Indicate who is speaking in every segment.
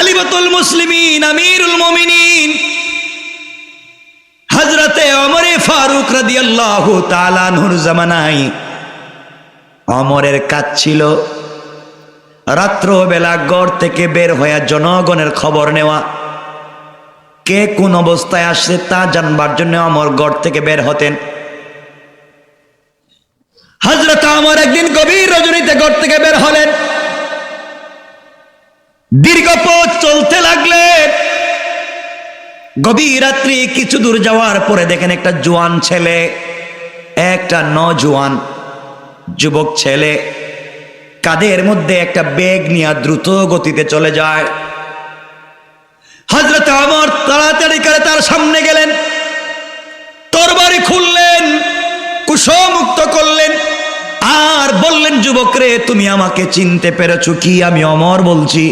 Speaker 1: খালিফাতুল মুসলিমিন, আমিরুল মুমিনিন। হজরতে অমরে ফারুক রাদিয়াল্লাহু তাআলা নূর জামানায় অমরের কাজ ছিল রাত্রবেলা গড় থেকে বের হয়ে জনগণের খবর নেওয়া। কে কোন অবস্থায় আসছে তা জানবার জন্য অমর গড় থেকে বের হতেন। হজরত আমর একদিন গভীর রজনীতে গড় থেকে বের হলেন। দীর্ঘ পথ চলতে লাগলেন গভীর রাত্রি কিছু দূর যাওয়ার পরে দেখেন একটা জোয়ান ছেলে, একটা নজওয়ান যুবক ছেলে কাদের মধ্যে একটা বেগ নিয়ে দ্রুত গতিতে চলে যায়। হজরত আমর তাড়াতাড়ি করে তার সামনে গেলেন তরবারি খুললেন কুশমুক্ত করলেন, আর বললেন যুবক রে তুমি আমাকে চিনতে পেরেছ কি? আমি অমর বলছি।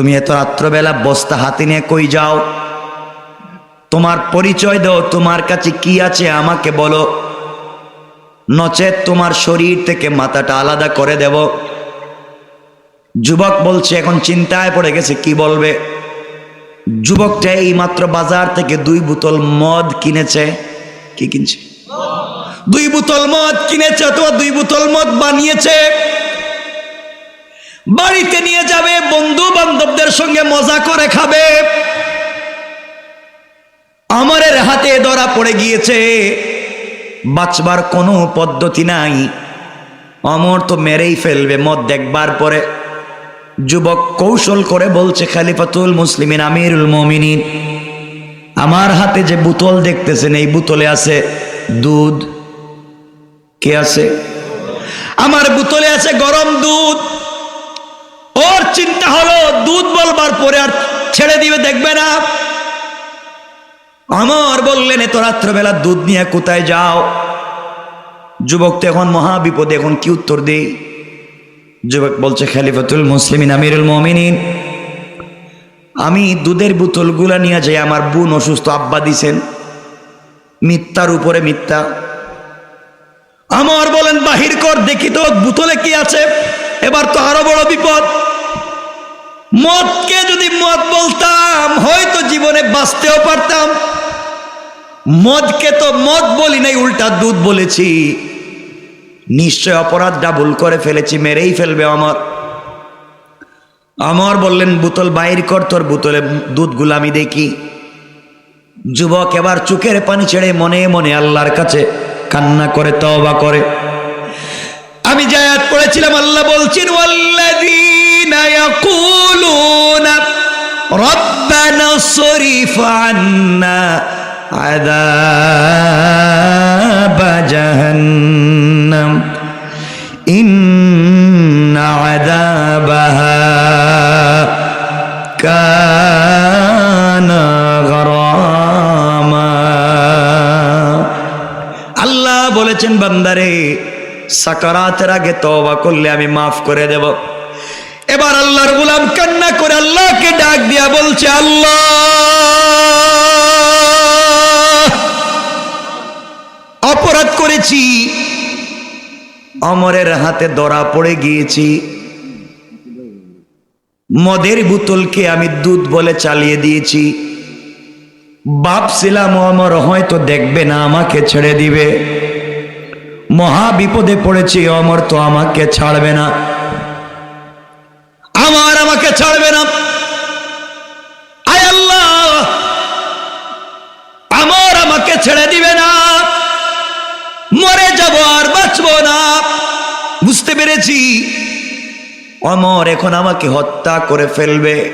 Speaker 1: তুমি এত রাত্রবেলা বস্তা হাতে নিয়ে কই যাও? তোমার পরিচয় দাও, তোমার কাছে কি আছে আমাকে বলো। নচেত তোমার শরীর থেকে মাথাটা আলাদা করে দেব। যুবক বলছে, এখন চিন্তায় পড়ে গেছে, কি বলবে? যুবকটা এই মাত্র বাজার থেকে দুই বোতল মদ কিনেছে। কি কিনছে? দুই বোতল মদ কিনেছে, অথবা দুই বোতল মদ বানিয়েছে। বাড়িতে নিয়ে যাবে বন্ধু বান্ধবদের সঙ্গে মজা করে খাবে। আমারের হাতে ধরা পড়ে গিয়েছে, বাঁচবার কোনো পদ্ধতি নাই। অমর তো মেরেই ফেলবে, মদ দেখবার পরে। যুবক কৌশল করে বলছে, খালিফাতুল মুসলিমিন, আমিরুল মমিনিন, আমার হাতে যে বোতল দেখতেছেন, এই বোতলে আছে দুধ। কে আছে? আমার বোতলে আছে গরম দুধ। চিন্তা হলো, দুধ বলবার পরে আর ছেড়ে দিবে, দেখবে না। আমার বললেন, এত রাত্রবেলা দুধ নিয়ে কোথায় যাও? যুবক তো এখন মহা বিপদে, এখন কি উত্তর দেই? যুবক বলছে, খালিফাতুল মুসলিমিন, আমিরুল মমিনিন, আমি দুধের বোতলগুলা নিয়ে যাই, আমার বোন অসুস্থ, আব্বা দিছেন। মিথ্যার উপরে মিথ্যা। আমার বলেন, বাহির কর, দেখি তো, বোতলে কি আছে? এবার তো আরও বড় বিপদ। মদকে যদি মদ বলতাম, হয়তো জীবনে বাঁচতেও পারতাম। মদকে তো মদ বলি নাই, উল্টা দুধ বলেছি। নিশ্চয় অপরাধ ডাবল করে ফেলেছি, মেরেই ফেলবে আমার আমার বললেন, বোতল বাইর কর, তোর বোতলে দুধগুলো আমি দেখি। যুবক এবার চোখের পানি ছেড়ে মনে মনে আল্লাহর কাছে কান্না করে, তওবা করে। আমি জায়াত পড়েছিলাম আল্লাহ বলছেন ওয়াল্লাযীনা ইয়াকুলুনা রব্বানা সরিফ আন্না আযাব জাহান্নাম ইন্না আযাবাহা কানা গরামা আল্লাহ বলেছেন, বান্দারে, সাকারাতের আগে তওবা করলে আমি মাফ করে দেব। এবার আল্লাহর গোলাম কান্না করে আল্লাহকে ডাক দিয়া বলছে, আল্লাহ! অপরাধ করেছি, অমরের হাতে ধরা পড়ে গিয়েছি। মদের বোতলকে আমি দুধ বলে চালিয়ে দিয়েছি। ভাবছিলাম অমর, হয়তো দেখবে না, আমাকে ছেড়ে দিবে। মহা বিপদে পড়েছি, অমর তো আমাকে ছাড়বে না। আমার আমাকে ছাড়বে না। আয় আল্লাহ, আমার আমাকে ছেড়ে দিবে না। মরে যাব আর বাঁচবো না। বুঝতে পেরেছি? অমর এখন আমাকে হত্যা করে ফেলবে।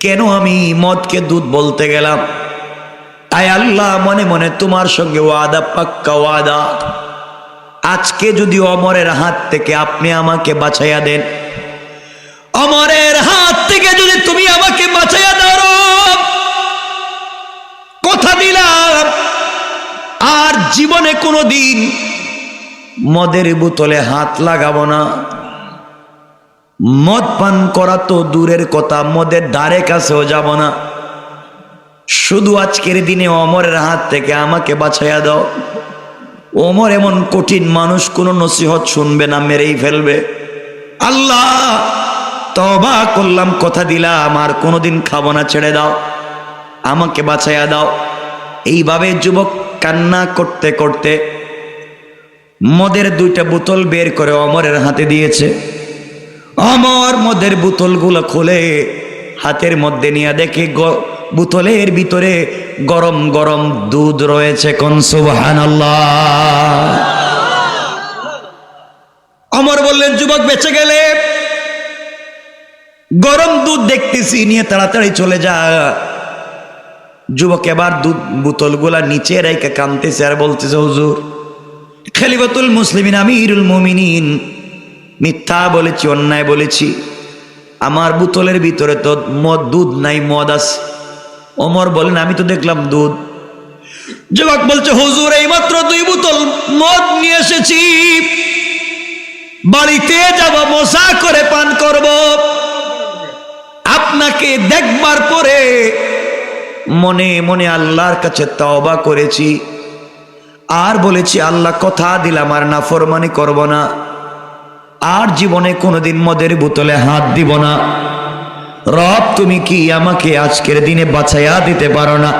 Speaker 1: কেন আমি মদকে দুধ বলতে গেলাম? আয় আল্লাহ, মনে মনে তোমার সঙ্গে ওয়াদা, পাক্কা ওয়াদা। আজকে যদি অমরের হাত থেকে আপনি আমাকে বাঁচাইয়া দেন অমরের হাত থেকে যদি তুমি আমাকে বাঁচাইয়া রব, কথা দিলাম। আর জীবনে কোনো দিন মদের বোতলে হাত লাগাবো না। মদ পান করা তো দূরের কথা মদের ধারে কাছেও যাব না। শুধু আজকের দিনে অমরের হাত থেকে আমাকে বাছাইয়া দাও। ওমর এমন কঠিন মানুষ কোনো নসিহত শুনবে না মেরেই ফেলবে। আল্লাহ তবা করলাম, কথা দিলাম, আর কোনোদিন খাব না, ছেড়ে দাও। আমাকে বাঁচাইয়া দাও। এইভাবে যুবক কান্না করতে করতে মদের দুইটা বোতল বের করে অমরের হাতে দিয়েছে। অমর মদের বোতলগুলো খুলে হাতের মধ্যে নিয়ে দেখে বোতলের ভিতরে গরম গরম দুধ রয়েছে কোন সুবহান অমর বললেন, যুবক, বেঁচে গেলে গরম দুধ দেখতেছি, নিয়ে তাড়াতাড়ি চলে যা। যুবক এবার দুধ বোতলগুলা নিচে রেখে কামতেছে আর বলতেছে, হুজুর, খেলিফতুল মুসলিমিন, আমিরুল মুমিনিন, মিথ্যা বলেছি, অন্যায় বলেছি। আমার বোতলের ভিতরে তো মদ, দুধ নাই, মদ আছে। ওমর বলেন, আমি তো দেখলাম দুধ। যুবক বলছে, হুজুর, এইমাত্র দুই বোতল মদ নিয়ে এসেছি। বাড়িতে যাব, মশা করে পান করব। আপনাকে দেখবার পরে মনে মনে আল্লাহর কাছে তওবা করেছি। আর বলেছি, আল্লাহ, কথা দিলাম, আর না ফরমানি করব না। আর জীবনে কোনোদিন মদের বোতলে হাত দিব না। রব, তুমি কি আমাকে আজকের দিনে বাছাইয়া দিতে পারো না?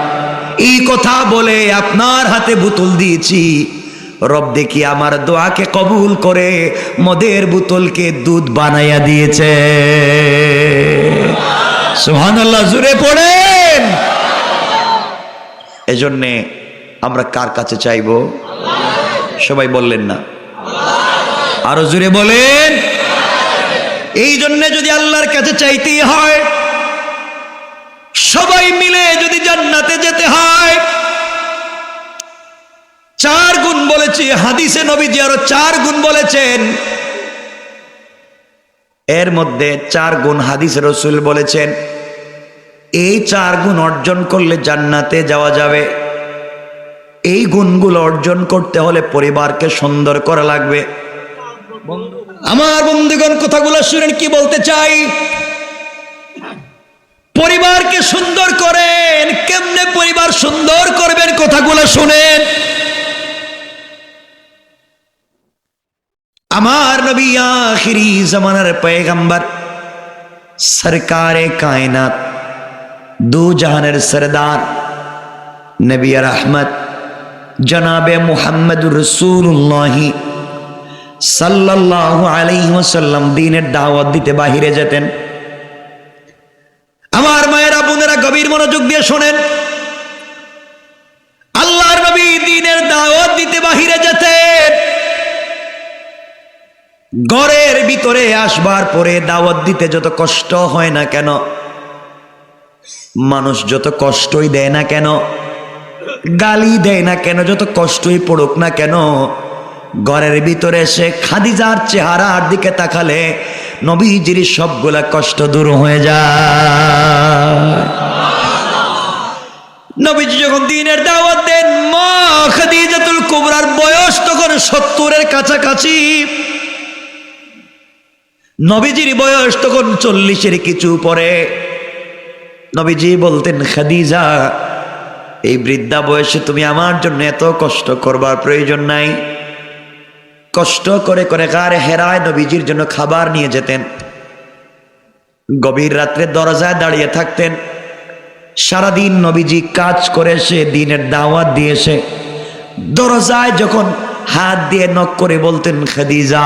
Speaker 1: এই কথা বলে আপনার হাতে বোতল দিয়েছি। রব দেখি আমার দোয়াকে কবুল করে মদের বোতলকে দুধ বানাইয়া দিয়েছে। সুহানাল্লাহ জুড়ে পড়েন। এজন্যে আমরা কার কাছে চাইব? সবাই বললেন না। আরও জুড়ে বলেন। এই জন্য যদি আল্লাহর কাছে চাইতেই হয়, সবাই মিলে যদি জান্নাতে যেতে হয় চার গুণ বলেছি, হাদিসে নবীজি আরও চার গুণ বলেছেন। এর মধ্যে চার গুণ হাদিসে রসুল বলেছেন, এই চার গুণ অর্জন করলে জান্নাতে যাওয়া যাবে। এই গুণগুলো অর্জন করতে হলে পরিবারকে সুন্দর করা লাগবে। আমার বন্ধুগণ, কথাগুলো শুনেন, কি বলতে চাই? পরিবারকে সুন্দর করেন, কেমনে পরিবার সুন্দর করবেন, কথাগুলো শুনেন। আমার নবী আখিরি জমানার পয়গম্বর, সরকারে কায়নাত, দু জাহানের সরদার, নবী রহমত, জনাবে মুহাম্মদ রসুল্লাহি সাল্লাল্লাহু আলাইহি ওয়াসাল্লাম দিনের দাওয়াত দিতে বাহিরে যেতেন। আমার মায়েরা বোনেরা গভীর মনোযোগ দিয়ে শোনেন। ঘরের ভিতরে আসবার পরে দাওয়াত দিতে যত কষ্ট হয় না কেন? মানুষ যত কষ্টই দেয় না কেন? গালি দেয় না কেন? যত কষ্টই পড়ুক না কেন? ঘরের ভিতরে এসে খাদিজার চেহারার দিকে তাকালে নবীজির সবগুলা কষ্ট দূর হয়ে যায়। নবীজি যখন দিনের দাওয়াত দেন, মা খাদিজাতুল কুবরার বয়স তখন সত্তরের কাছাকাছি। নবীজির বয়স তখন চল্লিশের কিছু পরে। নবীজি বলতেন, খাদিজা, এই বৃদ্ধা বয়সে তুমি আমার জন্য এত কষ্ট করবার প্রয়োজন নাই। কষ্ট করে করে কার হেরায় নবীজির জন্য খাবার নিয়ে যেতেন। গভীর রাত্রে দরজায় দাঁড়িয়ে থাকতেন। সারাদিন নবীজি কাজ করে সে দিনের দাওয়াত দিয়েছে দরজায় যখন হাত দিয়ে নক করে বলতেন, খাদিজা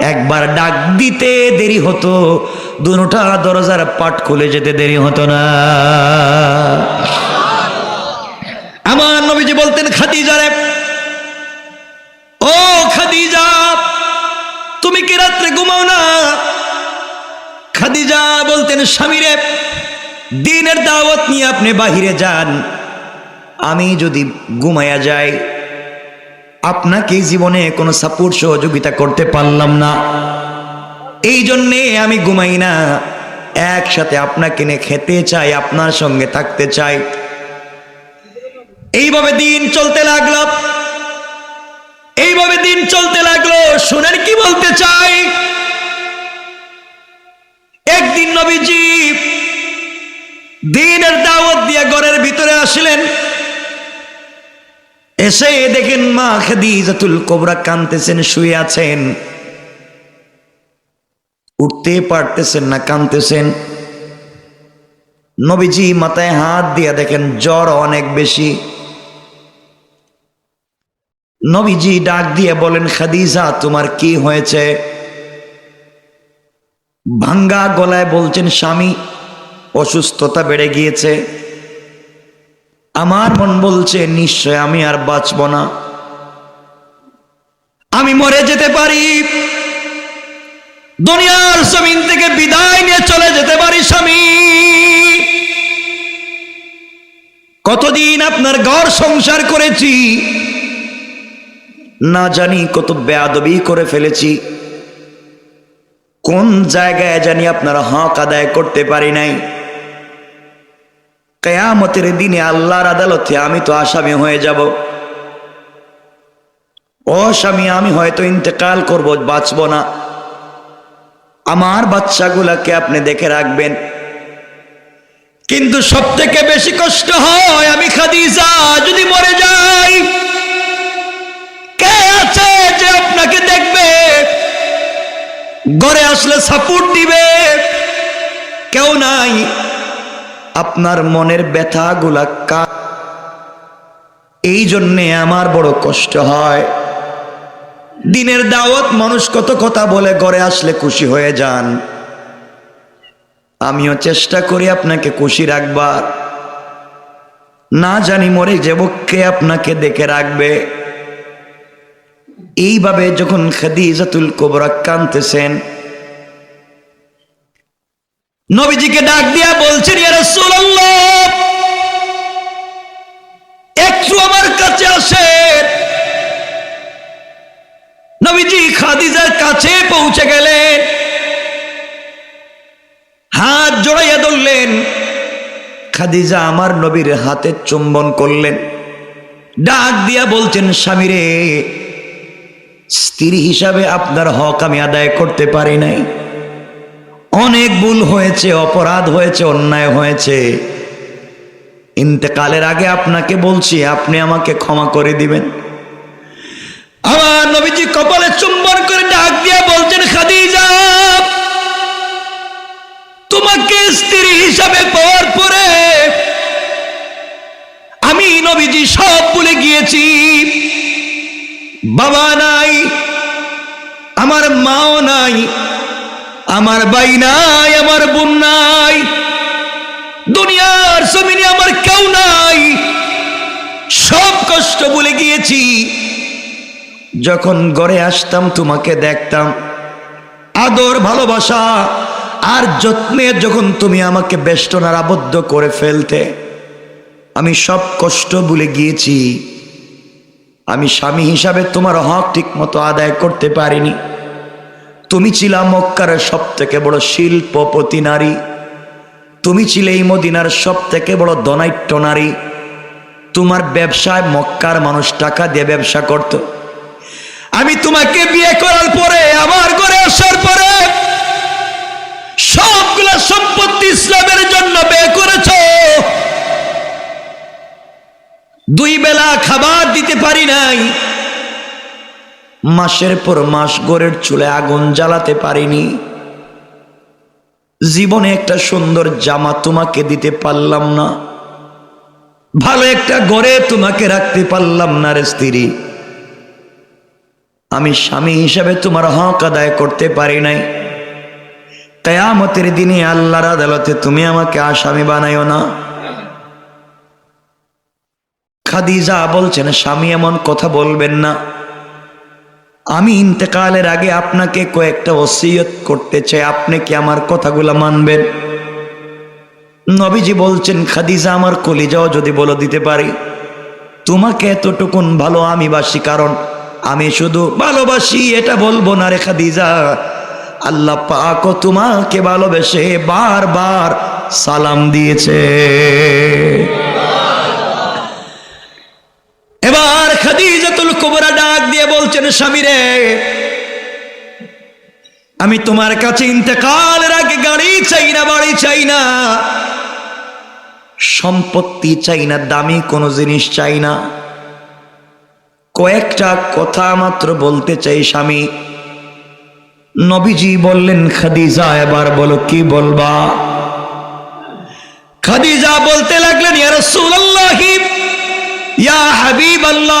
Speaker 1: একবার ডাক দিতে দেরি হতো। দুটা দরজার পাট খুলে যেতে দেরি হতো না। আমার নবীজি বলতেন, খাদিজা রে। ও খাদিজা, তুমি কি রাত্রে ঘুমাও না? খাদিজা বলতেন স্বামীরে দিনের দাওয়াত নিয়ে আপনি বাহিরে যান। আমি যদি ঘুমায়া যাই আপনাকে জীবনে কোনো সাপোর্ট সহযোগিতা করতে পারলাম না। এই জন্যে আমি ঘুমাই না। একসাথে আপনাকে নিয়ে খেতে চাই, আপনার সঙ্গে থাকতে চাই। এইভাবে দিন চলতে লাগল। এইভাবে দিন চলতে লাগল শুনেন কি বলতে চাই? একদিন নবীজি দিনের দাওয়াত দিয়ে ঘরের ভিতরে আসলেন। এসে দেখেন মা খাদিজাতুল কোবরা কানতেছেন শুয়ে আছেন। উঠতে পারতেছেন না কানতেছেন নবীজি মাথায় হাত দিয়া দেখেন, জ্বর অনেক বেশি। নবীজি ডাক দিয়ে বলেন, খাদিজা, তোমার কি হয়েছে? ভাঙ্গা গলায় বলছেন, স্বামী, অসুস্থতা বেড়ে গিয়েছে। আমার মন বলছে, নিশ্চয় আমি আর বাঁচব না। আমি মরে যেতে পারি। দুনিয়ার জমিন থেকে বিদায় নিয়ে চলে যেতে পারি, স্বামী। কতদিন আপনার ঘর সংসার করেছি, না জানি কত বেয়াদবি করে ফেলেছি। কোন জায়গায় জানি আপনার হক আদায় করতে পারি নাই। কেয়ামতের দিনে আল্লাহর আদালতে আমি তো আসামি হয়ে যাব। ও স্বামী আমি হয়তো ইন্তেকাল করব, বাঁচব না। আমার বাচ্চাগুলাকে আপনি দেখে রাখবেন। কিন্তু সব থেকে বেশি কষ্ট হয় আমি খাদিজা, যদি মরে যাই। কে আছে যে আপনাকে দেখবে? ঘরে আসলে সাপোর্ট দিবে। কেউ নাই। আপনার মনের ব্যথাগুলা কা এই জন্যে আমার বড় কষ্ট হয়। দিনের দাওয়াত মানুষ কত কথা বলে, ঘরে আসলে খুশি হয়ে যান। আমিও চেষ্টা করি আপনাকে খুশি রাখবার। না জানি মরে যাব আপনাকে দেখে রাখবে। এইভাবে যখন খাদি খাদিজাতুল কোবরা কানতেছেন নবীজিকে ডাক দিয়া বলছেন একটু আমার কাছে আসেন। নবীজি খাদিজার কাছে পৌঁছে গেলেন। হাত জড়াইয়া ধরলেন। খাদিজা আমার নবীর হাতে চুম্বন করলেন। ডাক দিয়া বলছেন, স্বামীরে, স্ত্রী হিসাবে আপনার হক আমি আদায় করতে পারি নাই। অনেক ভুল হয়েছে, অপরাধ হয়েছে, অন্যায় হয়েছে। ইন্তেকালের আগে আপনাকে বলছি, আপনি আমাকে ক্ষমা করে দিবেন। আমার নবীজি কপালে চুম্বন করে ডাক দিয়া বলছেন, খাদিজা, তোমাকে স্ত্রী হিসাবে পাওয়ার পরে আমি নবীজি সব ভুলে গিয়েছি। বাবা নাই, আমার মাও নাই আমার ভাই নাই, আমার বোন নাই। দুনিয়ার জমিনে আমার কেউ নাই। সব কষ্ট ভুলে গিয়েছি। যখন ঘরে আসতাম, তোমাকে দেখতাম। আদর, ভালোবাসা আর যত্নে যখন তুমি আমাকে বেষ্টনার আবদ্ধ করে ফেলতে, আমি সব কষ্ট ভুলে গিয়েছি। আমি স্বামী হিসাবে তোমার হক ঠিক মতো আদায় করতে পারিনি। তুমি ছিলা মক্কার সব থেকে বড় শিল্পপতি নারী। তুমি ছিলে এই মদিনার সব থেকে বড় ধনাট্য নারী। তোমার ব্যবসায় মক্কার মানুষ টাকা দিয়ে ব্যবসা করত। আমি তোমাকে বিয়ে করার পরে, আমার ঘরে আসার পরে সবগুলা সম্পত্তি ইসলামের জন্য ব্যয় করেছ। দুই বেলা খাবার দিতে পারি নাই। মাসের পর মাস গোরের চুলে আগুন জ্বালাতে পারিনি। জীবনে একটা সুন্দর জামা তোমাকে দিতে পারলাম না। ভালো একটা গড়ে তোমাকে রাখতে পারলাম না রে স্ত্রী। আমি স্বামী হিসাবে তোমার হক আদায় করতে পারি নাই। কেয়ামতের দিনে আল্লাহর আদালতে তুমি আমাকে আসামি বানাইও না। খাদিজা বলছেন, স্বামী এমন কথা বলবেন না। আমি ইন্তেকালের আগে আপনাকে কয়েকটা ওসিয়ত করতে চাই। আপনি কি আমার কথাগুলো মানবেন? নবীজি বলছেন, খাদিজা আমার কলিজাও যদি বলে দিতে পারি। তোমাকে এতটুকুন ভালো আমি বাসি, কারণ আমি শুধু ভালোবাসি, এটা বলব না রে খাদিজা। আল্লাহ পাক তোমাকে ভালোবেসে বারবার সালাম দিয়েছে। এবার কুবরা ডাক দিয়ে বলছেন, স্বামীরে, আমি তোমার কাছে ইন্তেকালের আগে গাড়ি চাই না, বাড়ি চাই না। সম্পত্তি চাই না, দামি কোনো জিনিস চাই না। কয়েকটা কথা মাত্র বলতে চাই, স্বামী। নবীজি বললেন, খাদিজা, এবার বলো, কি বলবা? খাদিজা বলতে লাগলেন, ইয়া রাসূলুল্লাহ, ইয়া হাবিব আল্লাহ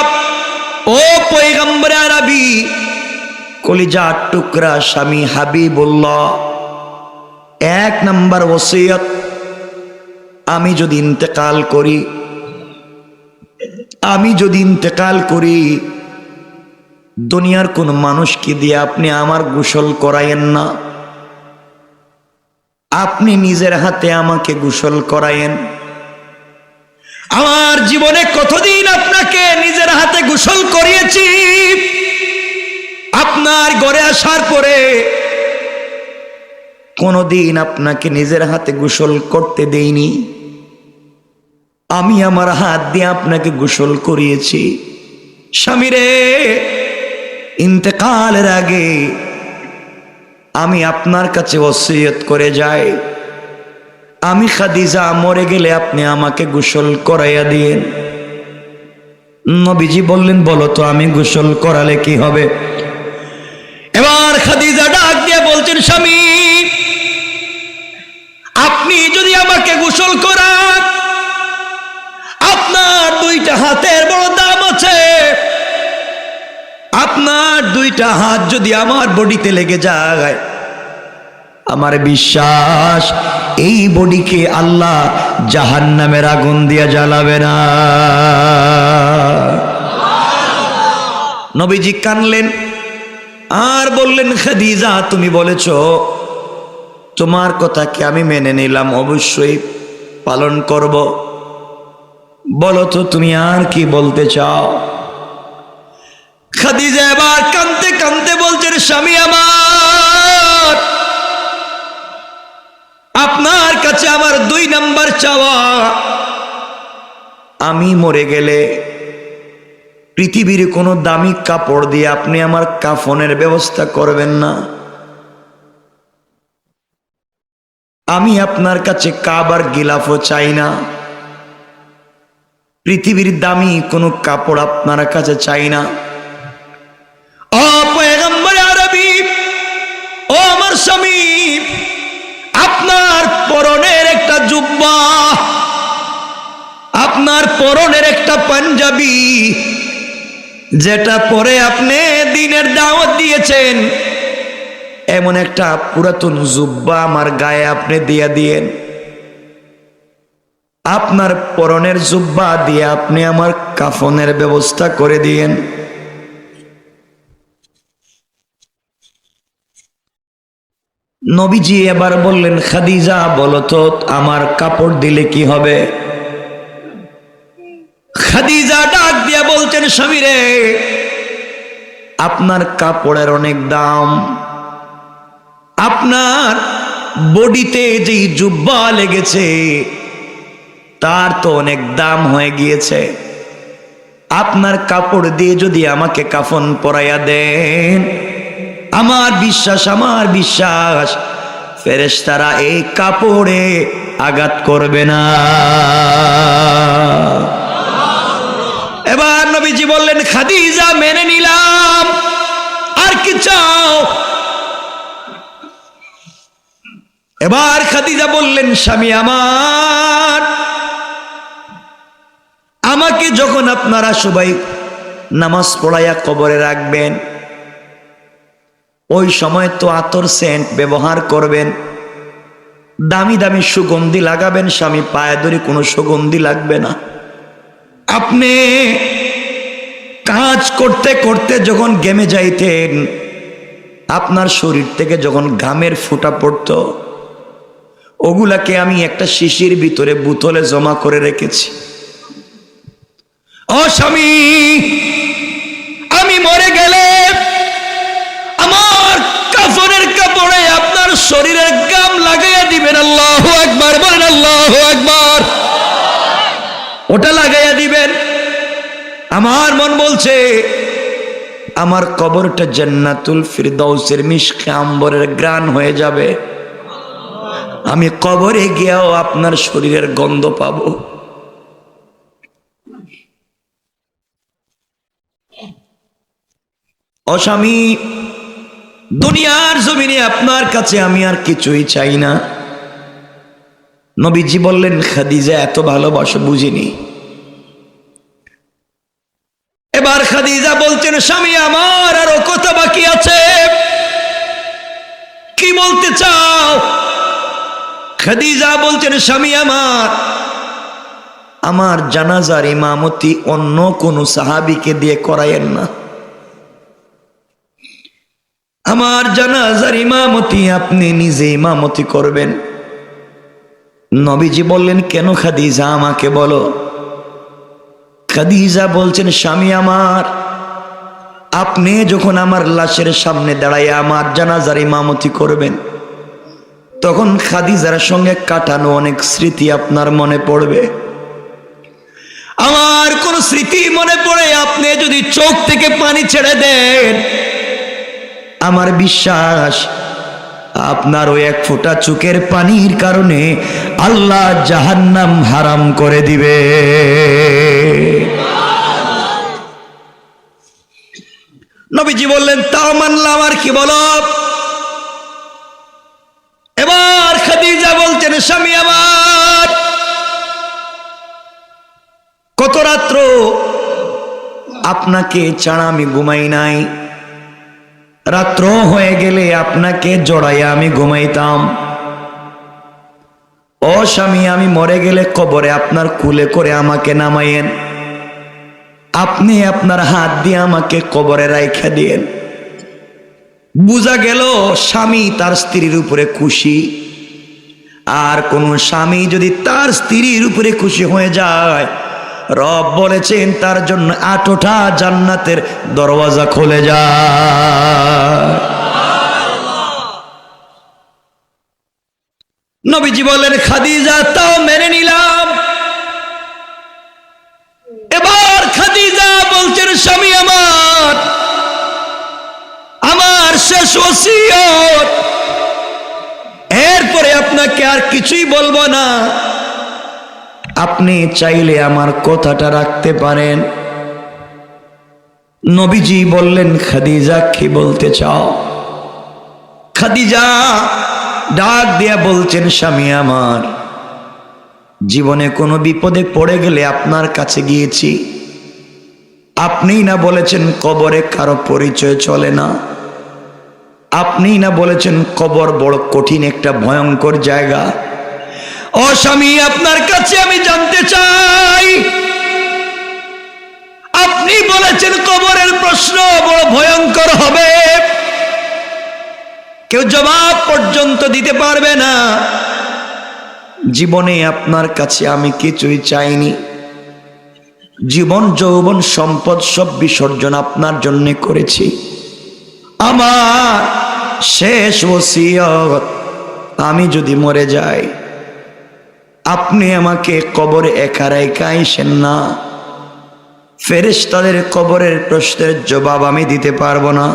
Speaker 1: ও পয়গম্বর আরবি কলিজা টুকরা স্বামী হাবিবুল্লাহ, এক নাম্বার ওসিয়ত, আমি যদি ইন্তেকাল করি, আমি যদি ইন্তেকাল করি, দুনিয়ার কোন মানুষকে দিয়ে আপনি আমার গোসল করায়েন না? আপনি নিজের হাতে আমাকে গোসল করায়েন। আমার জীবনে কতদিন আপনাকে নিজের হাতে গোসল করিয়েছি? আপনার ঘরে আসার পরে কোনদিন আপনাকে নিজের হাতে গোসল করতে দেইনি? আমি আমার হাত দিয়ে আপনাকে গোসল করিয়েছি। স্বামীরে, ইন্তেকালের আগে আমি আপনার কাছে ওসিয়ত করে যাই। আমি খাদিজা মরে গেলে আপনি আমাকে গোসল করাইয়া দিয়েন। নবীজি বললেন, বলো তো, আমি গোসল করালে কি হবে? এবার খাদিজা ডাক দিয়ে বলছেন, স্বামী, আপনি যদি আমাকে গোসল করান, আপনার দুইটা হাতের বড় দাম আছে। আপনার দুইটা হাত যদি আমার বডিতে লেগে যায় আমার বিশ্বাস, এই বডিকে আল্লাহ জাহান নামের আগুন দিয়া জ্বালাবে না। নবীজি কানলেন, আর বললেন, খাদিজা, তুমি বলেছ, তোমার কথাকে আমি মেনে নিলাম, অবশ্যই পালন করব। বলো তো, তুমি আর কি বলতে চাও? খাদিজা এবার কানতে কানতে বলছেন, স্বামী আমার দুই নাম্বার চাওয়া। আমি মরে গেলে পৃথিবীর কোনো দামি কাপড় দিয়ে আপনি আমার কাফনের ব্যবস্থা করবেন না। আমি আপনার কাছে কাবার গিলাফও চাই না। পৃথিবীর দামি কোনো কাপড় আপনার কাছে চাই না। ও আমার স্বামী, আপনার পরনের একটা জুব্বা, আপনার পরনের একটা পাঞ্জাবি, যেটা পরে আপনি দিনের দাওয়াত দিয়েছেন। এমন একটা পুরাতন জুব্বা আমার গায়ে আপনি দিয়ে দিয়েন। আপনার পরনের জুব্বা দিয়ে আপনি আমার কাফনের ব্যবস্থা করে দিয়েন। নবীজি এবার বললেন, খাদিজা, বলো তো, আমার কাপড় দিলে কি হবে? খাদিজা ডাক দিয়া বলছেন স্বামীরে আপনার কাপড়ের অনেক দাম। আপনার বডিতে যেই জুব্বা লেগেছে, তার তো অনেক দাম হয়ে গিয়েছে। আপনার কাপড় দিয়ে যদি আমাকে কাফন পরাইয়া দেন আমার বিশ্বাস আমার বিশ্বাস, ফেরেশতারা এই কাপড়ে আঘাত করবে না। এবার নবীজি বললেন, খাদিজা মেনে নিলাম। আর কি চাও? এবার খাদিজা বললেন, স্বামী আমার, আমাকে যখন আপনারা সবাই নামাজ পড়াইয়া কবরে রাখবেন ওই সময় তো আতর সেন্ট ব্যবহার করবেন। দামি দামি সুগন্ধি লাগাবেন স্বামী, পায়ে ধরে কোনো সুগন্ধি লাগবে না। আপনি কাজ করতে করতে যখন গেমে যাইতেন, আপনার শরীর থেকে যখন ঘামের ফুটা পড়ত, ওগুলাকে আমি একটা শিশির ভিতরে বুতলে জমা করে রেখেছি। ও স্বামী, আমি মরে গেলে শরীরের গাম লাগাইয়া দিবেন, আল্লাহ একবার বলেন আল্লাহ একবার ওটা লাগাইয়া দিবেন। আমার মন বলছে, আমার কবরটা জান্নাতুল ফিরদৌসের মিশকে আম্বরের গ্রান হয়ে যাবে। আমি কবরে গিয়েও আপনার শরীরের গন্ধ পাবো। অস্বামী দুনিয়ার জমিনে আপনার কাছে আমি আর কিছুই চাই না। নবীজি বললেন, খাদিজা, এত ভালোবাসা বুঝিনি। এবার খাদিজা বলছেন, স্বামী, আমার আরও কথা বাকি আছে? কি বলতে চাও? খাদিজা বলছেন, স্বামী, আমার আমার জানাজার ইমামতি অন্য কোন সাহাবিকে দিয়ে করায়েন না। আমার জানাজার ইমামতি আপনি নিজে ইমামতি করবেন। নবীজি বললেন, কেন খাদিজা, আমাকে বলো। খাদিজা বলছেন, স্বামী আমার, আপনি যখন আমার লাশের সামনে দাঁড়ায় আমার জানাজার ইমামতি করবেন, তখন খাদিজার সঙ্গে কাটানো অনেক স্মৃতি আপনার মনে পড়বে। আমার কোন স্মৃতি মনে পড়ে, আপনি যদি চোখ থেকে পানি ছেড়ে দেন আমার বিশ্বাস আপনার ওই এক ফোঁটা চোখের পানির কারণে আল্লাহ জাহান্নাম হারাম করে দিবে। নবীজি বললেন, তাও মানলাম আর কি বলো? এবার খাদিজা বলছেন, স্বামী আমার, কত রাত্র আপনাকে ছাড়া আমি ঘুমাই নাই? রাত্র হয়ে গেলে আপনাকে জড়াইয়া আমি ঘুমাইতাম। ও স্বামী, আমি মরে গেলে কবরে আপনার কুলে করে আমাকে নামাইয়েন আপনি আপনার হাত দিয়ে আমাকে কবরে রাইখা দিয়েন। বুঝা গেল স্বামী তার স্ত্রীর উপরে খুশি। আর কোন স্বামী যদি তার স্ত্রীর উপরে খুশি হয়ে যায় রব বলেছেন, তার জন্য আটোটা জান্নাতের দরওয়াজা খুলে যায় নবীজি বলেন খাদিজা, তাও মেনে নিলাম। এবার খাদিজা বলছেন, স্বামী আমার আমার শেষ ওসিয়ত। এরপরে আপনাকে আর কিছুই বলব না। আপনি চাইলে আমার কথাটা রাখতে পারেন। নবীজি বললেন, খাদিজা, কি বলতে চাও? খাদিজা ডাক দিয়া বলছেন, স্বামী আমার, জীবনে কোনো বিপদে পড়ে গেলে আপনার কাছে গিয়েছি। আপনিই না বলেছেন কবরে কারও পরিচয় চলে না। আপনিই না বলেছেন কবর বড় কঠিন একটা ভয়ঙ্কর জায়গা। ও স্বামী, আপনার কাছে আমি জানতে চাই। আপনি বলেছেন কবরের প্রশ্ন বড় ভয়ঙ্কর হবে। কেউ জবাব পর্যন্ত দিতে পারবে না। জীবনে আপনার কাছে আমি কিছুই চাইনি। জীবন, যৌবন, সম্পদ সব বিসর্জন আপনার জন্য করেছি। আমার শেষ ওসিয়ত, আমি যদি মরে যাই আপনি আমাকে কবরে একা রেখা আইসেন না। ফেরেশতাদের কবরের প্রশ্নের জবাব আমি দিতে পারব না।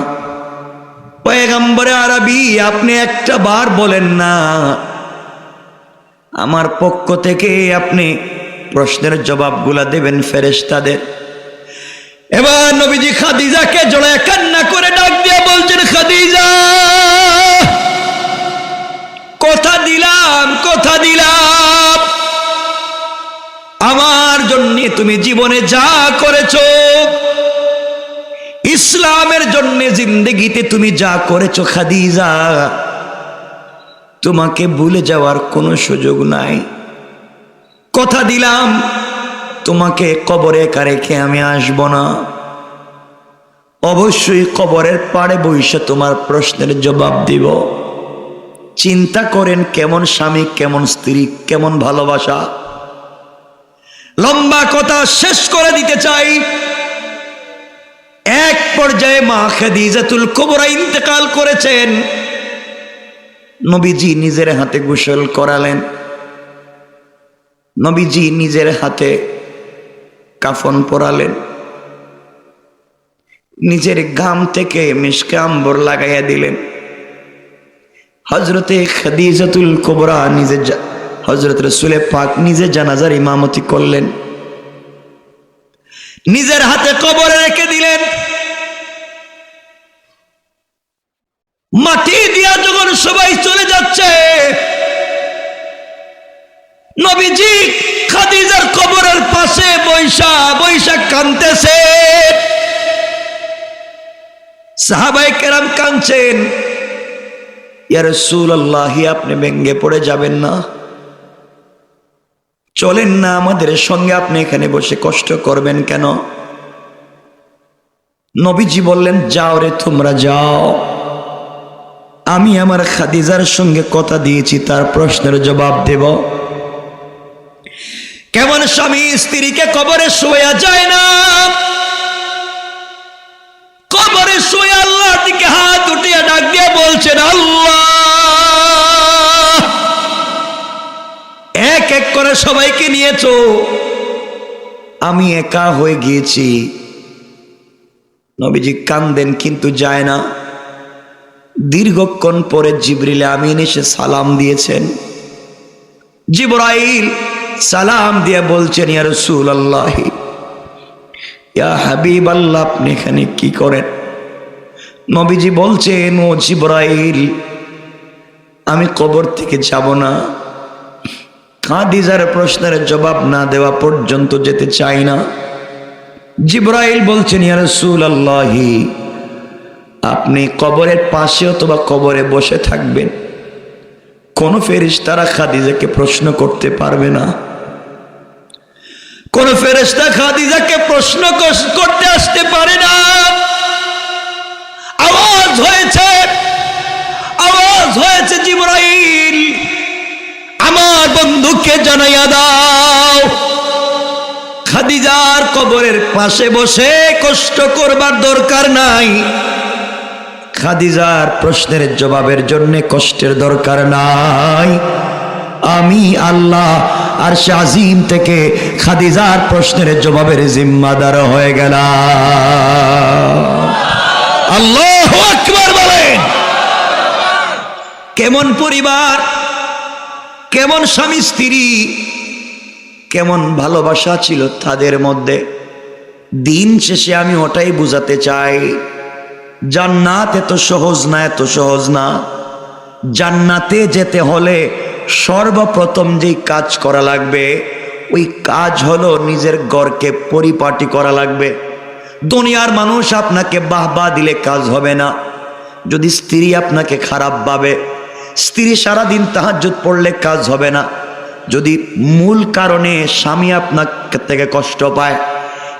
Speaker 1: পয়গম্বরে আরবি, আপনি একটা বার বলেন না। আমার পক্ষ থেকে আপনি প্রশ্নের জবাবগুলা দেবেন ফেরেশতাদের। এবার নবীজি খাদিজাকে জড়ায় কান্না করে ডাক দিয়ে বলছেন, খাদিজা, কথা দিলাম কথা দিলাম। জন্য তুমি জীবনে যা করেছ, ইসলামের জন্য জিন্দগিতে তুমি যা করেছ খাদিজা, তোমাকে ভুলে যাওয়ার কোনো সুযোগ নাই। কথা দিলাম, তোমাকে কবরে একা রেখে আমি আসব না। অবশ্যই কবরের পাড়ে বসে তোমার প্রশ্নের জবাব দিব। চিন্তা করেন কেমন স্বামী, কেমন স্ত্রী, কেমন ভালোবাসা। লম্বা কথা শেষ করে দিতে চাই। এক পর্যায়ে মা খাদিজাতুল কোবরা ইন্তেকাল করেছেন। নবীজি নিজের হাতে গোসল করালেন। নবীজি নিজের হাতে কাফন পরালেন। নিজের গাম থেকে মিসকে আম্বর লাগাইয়া দিলেন। হজরতে খাদিজাতুল কোবরা নিজে হজরত রসুলে পাক নিজে জানাজার ইমামতি করলেন। নিজের হাতে কবরে রেখে দিলেন। মাটি দিয়া যখন সবাই চলে যাচ্ছে, নবীজি খাদিজার কবরের পাশে বৈশা বৈশাখ কানতেছে সাহাবাই কেরাম কানছেন ইয়ার আল্লাহি আপনি ব্যঙ্গে পড়ে যাবেন না? চলেন না, আমাদের সঙ্গে আপনি এখানে বসে কষ্ট করবেন কেন? নবীজি বললেন, যাও রে, তোমরা যাও। আমি আমার খাদিজার সঙ্গে কথা দিয়েছি, তার প্রশ্নের জবাব দেব। কেমন স্বামী স্ত্রীকে কবরে শোয়া যায় না? কবরে শুয়ে আল্লাহ দিকে হাত উঠিয়ে ডাক দিয়ে বলছেন, আল্লাহ! এক এক করে সবাইকে নিয়েছো। আমি একা হয়ে গিয়েছি। নবীজি কান্দেন, কিন্তু যায় না। দীর্ঘক্ষণ পরে জিবরিলে আমিন এসে সালাম দিয়েছেন। জিবরাইল সালাম দিয়ে বলছেন, ইয়া রসুল আল্লাহ ইয়া হাবিব আল্লাহ আপনি এখানে কি করেন? নবীজি বলছেন, ও জিবরাইল, আমি কবর থেকে যাব না। খাদিজার প্রশ্নের জবাব না দেওয়া পর্যন্ত যেতে চাই না। জিব্রাইল বলছেন, ইয়া রাসূলুল্লাহি, আপনি কবরের পাশে অথবা কবরে বসে থাকবেন। কোন ফেরেশতারা খাদিজাকে প্রশ্ন করতে পারবে না। কোন ফেরেশতা খাদিজাকে প্রশ্ন করতে আসতে পারে না। আওয়াজ হয়েছে আওয়াজ হয়েছে জিব্রাইল। আমার বন্ধুকে জানাইয়া দাও। খাদিজার কবরের পাশে বসে কষ্ট করবার দরকার নাই। খাদিজার প্রশ্নের জবাবের জন্য কষ্টের দরকার নাই। আমি আল্লাহ আর আজিম থেকে খাদিজার প্রশ্নের জবাবের জিম্মাদার হয়ে গেলাম। আল্লাহ আকবার বলেন। কেমন পরিবার? কেমন স্বামী স্ত্রী, কেমন ভালোবাসা ছিল তাদের মধ্যে। দিন শেষে আমি ওটাই বুঝাতে চাই, জান্নাত এত সহজ না, এত সহজ না। জান্নাতে যেতে হলে সর্বপ্রথম যেই কাজ করা লাগবে, ওই কাজ হলো নিজের গড়কে পরিপাটি করা লাগবে। দুনিয়ার মানুষ আপনাকে বাহবা দিলে কাজ হবে না। যদি স্ত্রী আপনাকে খারাপ ভাবে স্ত্রী সারাদিন তাহাজ্জুদ পড়লে কাজ হবে না। যদি মূল কারণে স্বামী আপনার থেকে কষ্ট পায়,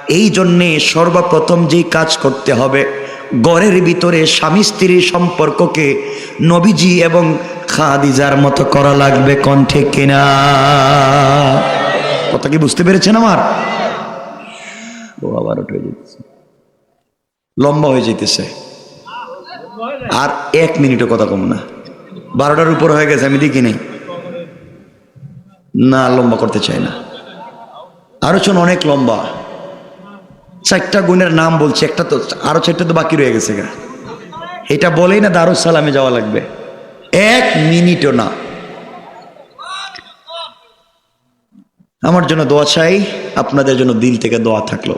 Speaker 1: এই জন্যে সর্বপ্রথম যেই কাজ করতে হবে গড়ের ভিতরে স্বামী স্ত্রীর সম্পর্ককে নবীজি এবং খাদিজার মতো করা লাগবে কণ্ঠে কিনা? কথা কি বুঝতে পেরেছেন আমার? ও আবার উঠে যেতেছে। লম্বা হয়ে যেতেছে। আর এক মিনিটও কথা কম না। বারোটার উপর হয়ে গেছে, আমি দেখি নাই। না, লম্বা করতে চাই না। আলোচনা অনেক লম্বা। চারটা গুণের নাম বলছি, একটা তো, আরও চারটা তো বাকি রয়ে গেছে গা। এটা বলেই না দারুস সালামে যাওয়া লাগবে। এক মিনিটও না। আমার জন্য দোয়া চাই, আপনাদের জন্য দিল থেকে দোয়া থাকল।